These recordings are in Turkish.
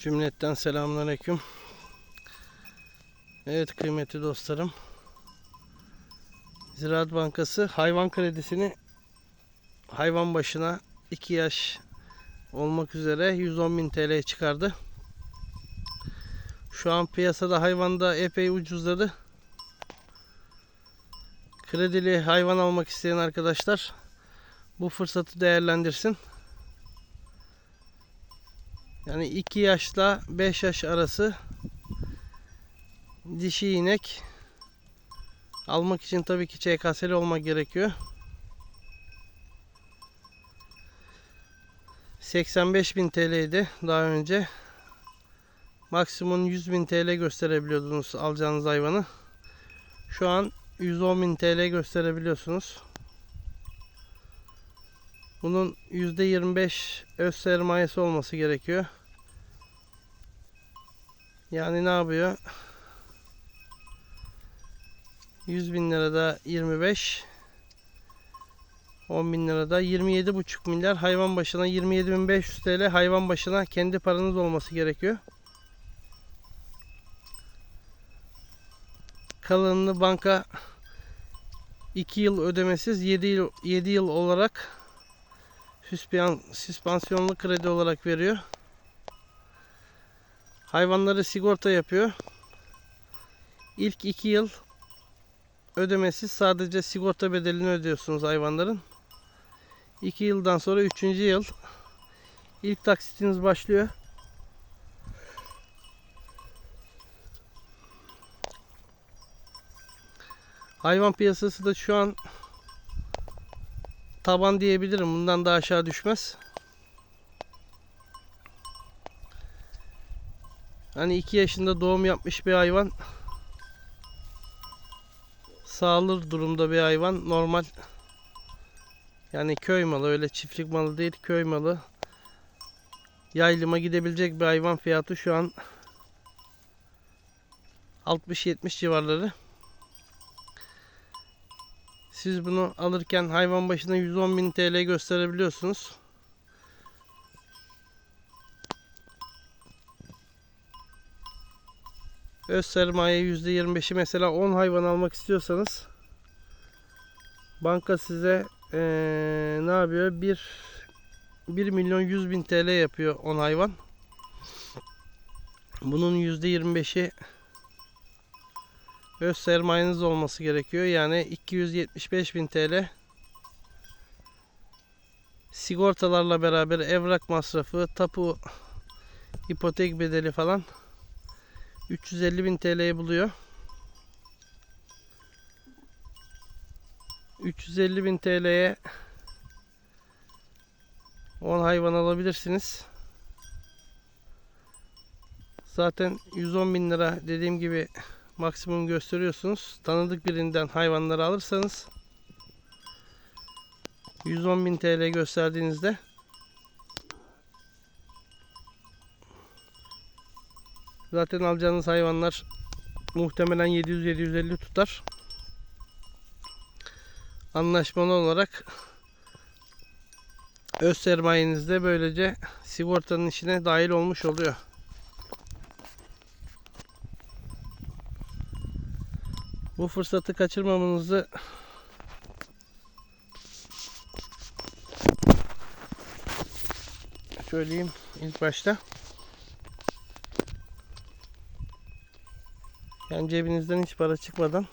Cümletten selamünaleyküm. Evet kıymetli dostlarım. Ziraat Bankası hayvan kredisini hayvan başına 2 yaş olmak üzere 110.000 TL çıkardı. Şu an piyasada hayvanda epey ucuzladı. Kredili hayvan almak isteyen arkadaşlar bu fırsatı değerlendirsin. Yani 2 yaşla 5 yaş arası dişi inek almak için tabii ki ÇKS'li olmak gerekiyor. 85.000 TL'ydi daha önce. Maksimum 100.000 TL gösterebiliyordunuz alacağınız hayvanı. Şu an 110.000 TL gösterebiliyorsunuz. Bunun %25 öz sermayesi olması gerekiyor. Yani ne yapıyor? 100 bin lirada 25 10 bin lirada 27,5 milyar hayvan başına 27.500 TL hayvan başına kendi paranız olması gerekiyor. Kalanını banka 2 yıl ödemesiz 7 yıl 7 yıl olarak süspan, süspansiyonlu kredi olarak veriyor. Hayvanları sigorta yapıyor. İlk 2 yıl ödemesiz sadece sigorta bedelini ödüyorsunuz hayvanların. 2 yıldan sonra 3. yıl ilk taksitiniz başlıyor. Hayvan piyasası da şu an taban diyebilirim. Bundan daha aşağı düşmez. Hani 2 yaşında doğum yapmış bir hayvan sağlık durumda bir hayvan normal yani köy malı öyle çiftlik malı değil köy malı yaylıma gidebilecek bir hayvan fiyatı şu an 60-70 civarları. Siz bunu alırken hayvan başına 110.000 TL gösterebiliyorsunuz. Öz sermaye %25'i mesela 10 hayvan almak istiyorsanız banka size eee, ne yapıyor? 1 1 milyon 100 bin TL yapıyor 10 hayvan. Bunun %25'i öz sermayeniz olması gerekiyor. Yani 275 bin TL sigortalarla beraber evrak masrafı, tapu, ipotek bedeli falan 350 bin TL'yi buluyor. 350 bin TL'ye 10 hayvan alabilirsiniz. Zaten 110 bin lira dediğim gibi maksimum gösteriyorsunuz. Tanıdık birinden hayvanları alırsanız 110 bin TL gösterdiğinizde Zaten alacağınız hayvanlar muhtemelen 700-750 tutar. Anlaşmalı olarak öz sermayenizde böylece sigortanın içine dahil olmuş oluyor. Bu fırsatı kaçırmamanızı söyleyeyim ilk başta. Yani cebinizden hiç para çıkmadan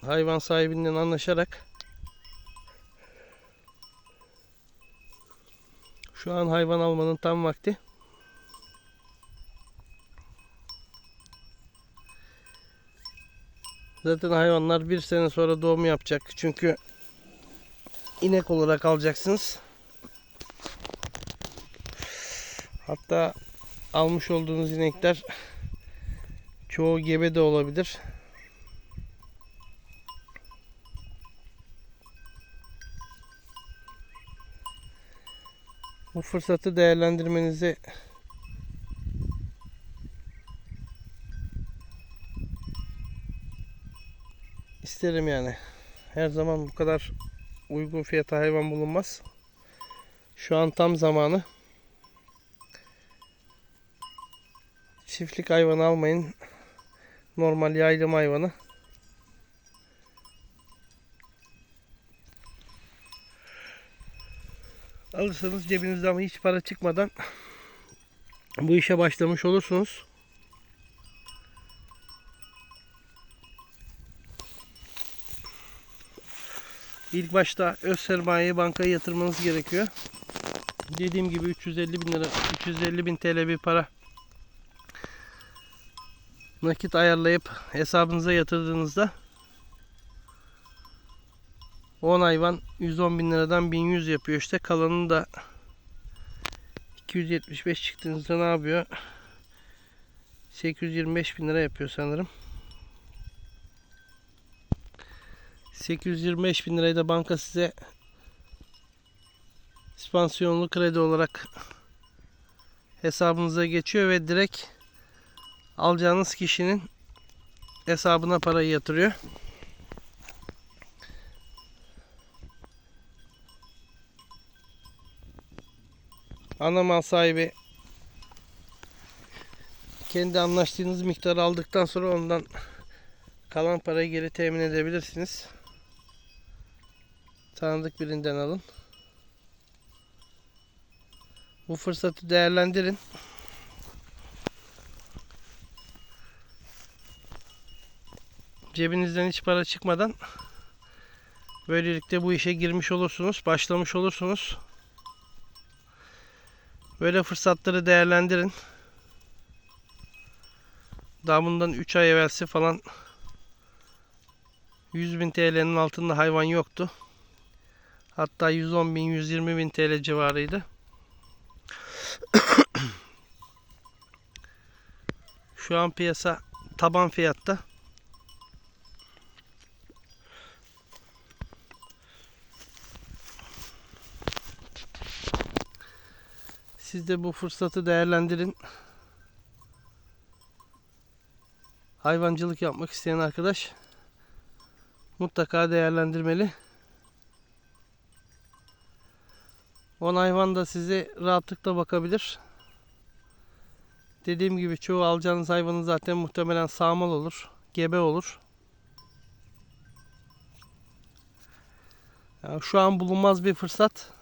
hayvan sahibinden anlaşarak şu an hayvan almanın tam vakti. Zaten hayvanlar bir sene sonra doğum yapacak. Çünkü inek olarak alacaksınız. Hatta almış olduğunuz inekler çoğu gebe de olabilir. Bu fırsatı değerlendirmenizi isterim yani. Her zaman bu kadar uygun fiyata hayvan bulunmaz. Şu an tam zamanı. Çiftlik hayvanı almayın. Normal yaylım hayvanı. Alırsanız cebinizden hiç para çıkmadan bu işe başlamış olursunuz. İlk başta öz sermayeye bankaya yatırmanız gerekiyor. Dediğim gibi 350 bin lira, 350 bin TL bir para nakit ayarlayıp hesabınıza yatırdığınızda 10 hayvan 110 bin liradan 1100 yapıyor. İşte kalanını da 275 çıktığınızda ne yapıyor? 825 bin lira yapıyor sanırım 825 bin lirayı da banka size spansiyonlu kredi olarak hesabınıza geçiyor ve direkt alacağınız kişinin hesabına parayı yatırıyor. Ana mal sahibi kendi anlaştığınız miktarı aldıktan sonra ondan kalan parayı geri temin edebilirsiniz. Tanıdık birinden alın. Bu fırsatı değerlendirin. Cebinizden hiç para çıkmadan böylelikle bu işe girmiş olursunuz, başlamış olursunuz. Böyle fırsatları değerlendirin. Daha bundan 3 ay evvelsi falan 100 bin TL'nin altında hayvan yoktu. Hatta 110 bin, 120 bin TL civarıydı. Şu an piyasa taban fiyatta. Siz de bu fırsatı değerlendirin. Hayvancılık yapmak isteyen arkadaş mutlaka değerlendirmeli. 10 hayvan da size rahatlıkla bakabilir. Dediğim gibi çoğu alacağınız hayvanın zaten muhtemelen sağmal olur, gebe olur. Yani şu an bulunmaz bir fırsat.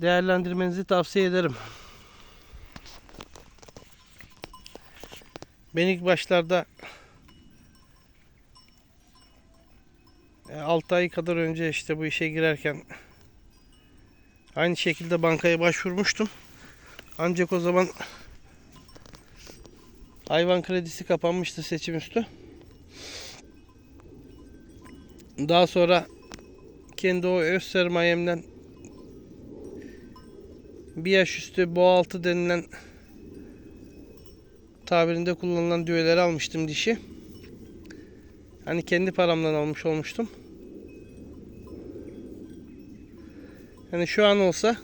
Değerlendirmenizi tavsiye ederim. Ben ilk başlarda 6 ay kadar önce işte bu işe girerken aynı şekilde bankaya başvurmuştum. Ancak o zaman hayvan kredisi kapanmıştı seçim üstü. Daha sonra kendi o öz sermayemden bir yaş üstü boğa altı denilen tabirinde kullanılan düğeleri almıştım dişi. Hani kendi paramdan almış olmuştum. Yani şu an olsa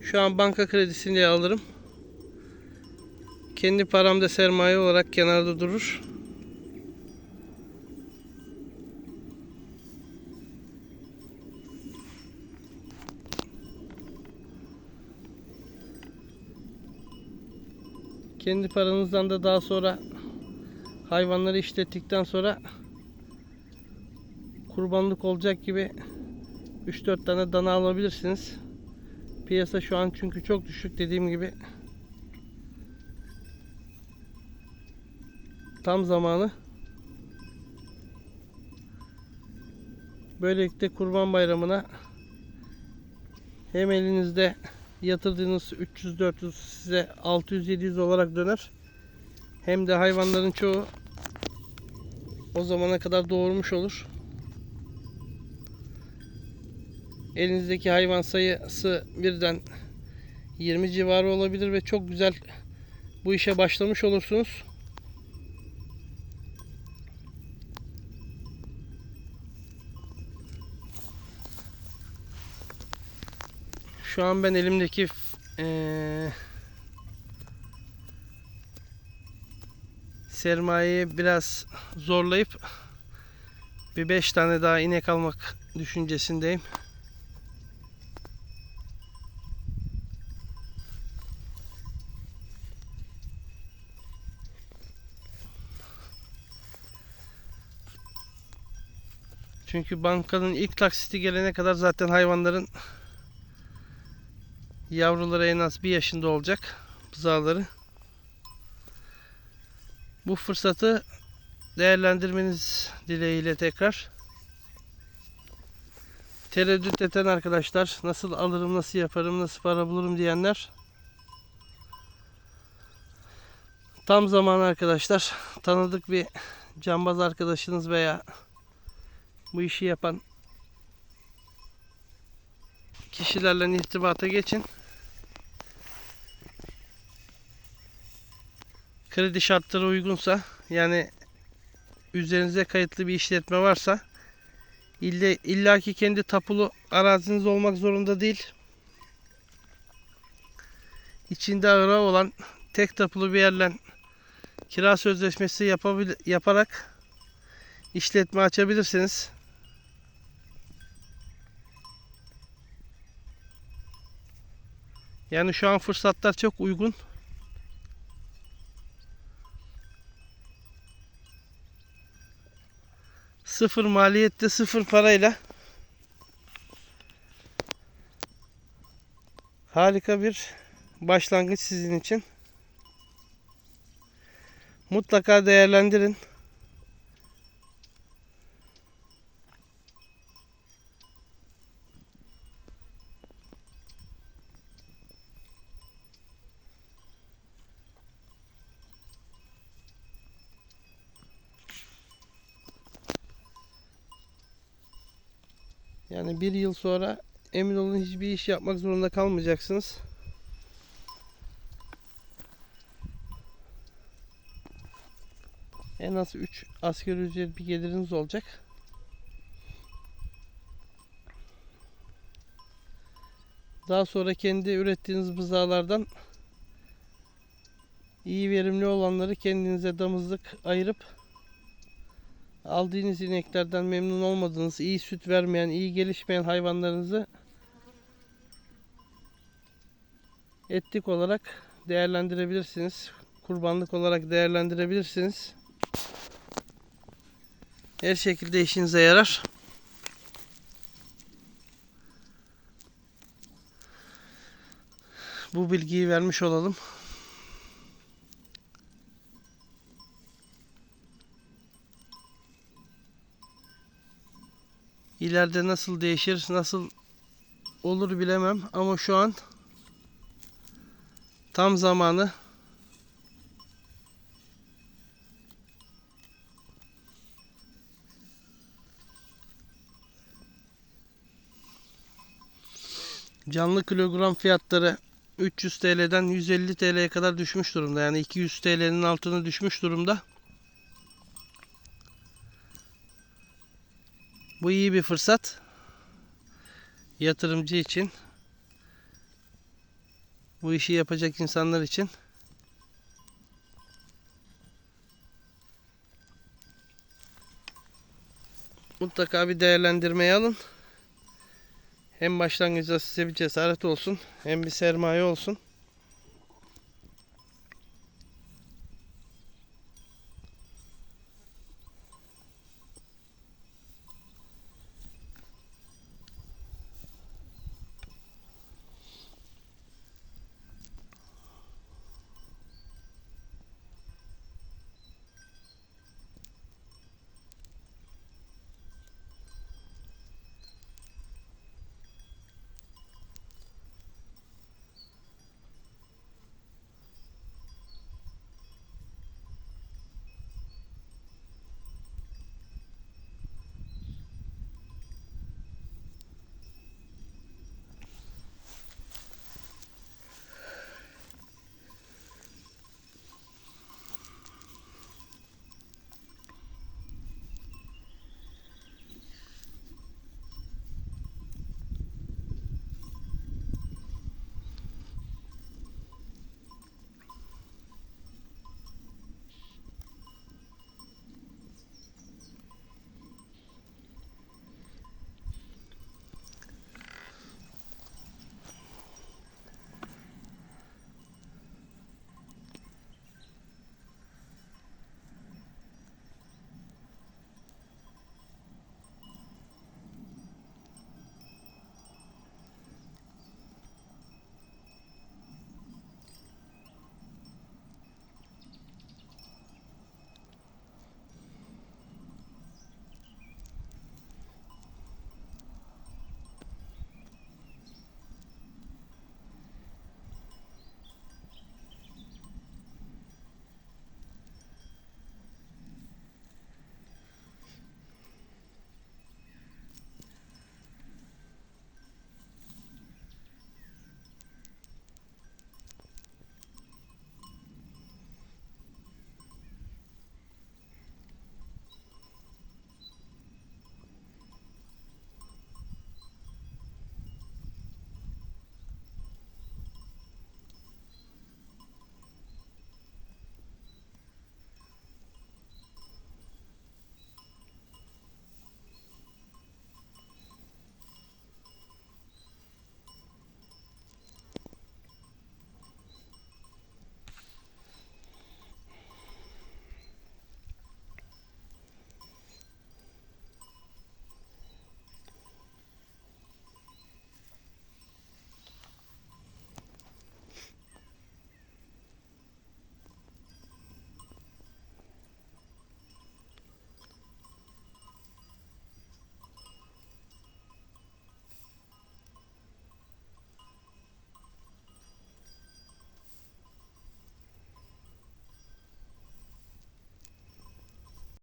şu an banka kredisini alırım. Kendi paramda sermaye olarak kenarda durur. Kendi paranızdan da daha sonra hayvanları işlettikten sonra kurbanlık olacak gibi 3-4 tane dana alabilirsiniz. Piyasa şu an çünkü çok düşük dediğim gibi. Tam zamanı. Böylelikle kurban bayramına hem elinizde yatırdığınız 300-400 size 600-700 olarak döner. Hem de hayvanların çoğu o zamana kadar doğurmuş olur. Elinizdeki hayvan sayısı birden 20 civarı olabilir ve çok güzel bu işe başlamış olursunuz. Şu an ben elimdeki eee sermayeyi biraz zorlayıp bir 5 tane daha inek almak düşüncesindeyim. Çünkü bankanın ilk taksiti gelene kadar zaten hayvanların yavruları en az bir yaşında olacak. Buzağları. Bu fırsatı değerlendirmeniz dileğiyle tekrar. Tereddüt eden arkadaşlar nasıl alırım, nasıl yaparım, nasıl para bulurum diyenler tam zamanı arkadaşlar. Tanıdık bir cambaz arkadaşınız veya bu işi yapan kişilerle irtibata geçin. Kredi şartları uygunsa yani üzerinize kayıtlı bir işletme varsa illa illaki kendi tapulu araziniz olmak zorunda değil. İçinde ağıra olan tek tapulu bir yerle kira sözleşmesi yapabil yaparak işletme açabilirsiniz. Yani şu an fırsatlar çok uygun. Sıfır maliyette sıfır parayla harika bir başlangıç sizin için. Mutlaka değerlendirin. Yani bir yıl sonra emin olun hiçbir iş yapmak zorunda kalmayacaksınız. En az 3 asgari ücret bir geliriniz olacak. Daha sonra kendi ürettiğiniz bızağlardan iyi verimli olanları kendinize damızlık ayırıp aldığınız ineklerden memnun olmadığınız, iyi süt vermeyen, iyi gelişmeyen hayvanlarınızı etlik olarak değerlendirebilirsiniz. Kurbanlık olarak değerlendirebilirsiniz. Her şekilde işinize yarar. Bu bilgiyi vermiş olalım. İleride nasıl değişir, nasıl olur bilemem ama şu an tam zamanı. Canlı kilogram fiyatları 300 TL'den 150 TL'ye kadar düşmüş durumda. Yani 200 TL'nin altına düşmüş durumda. Bu iyi bir fırsat. Yatırımcı için. Bu işi yapacak insanlar için. Mutlaka bir değerlendirmeye alın. Hem başlangıçta size bir cesaret olsun, hem bir sermaye olsun.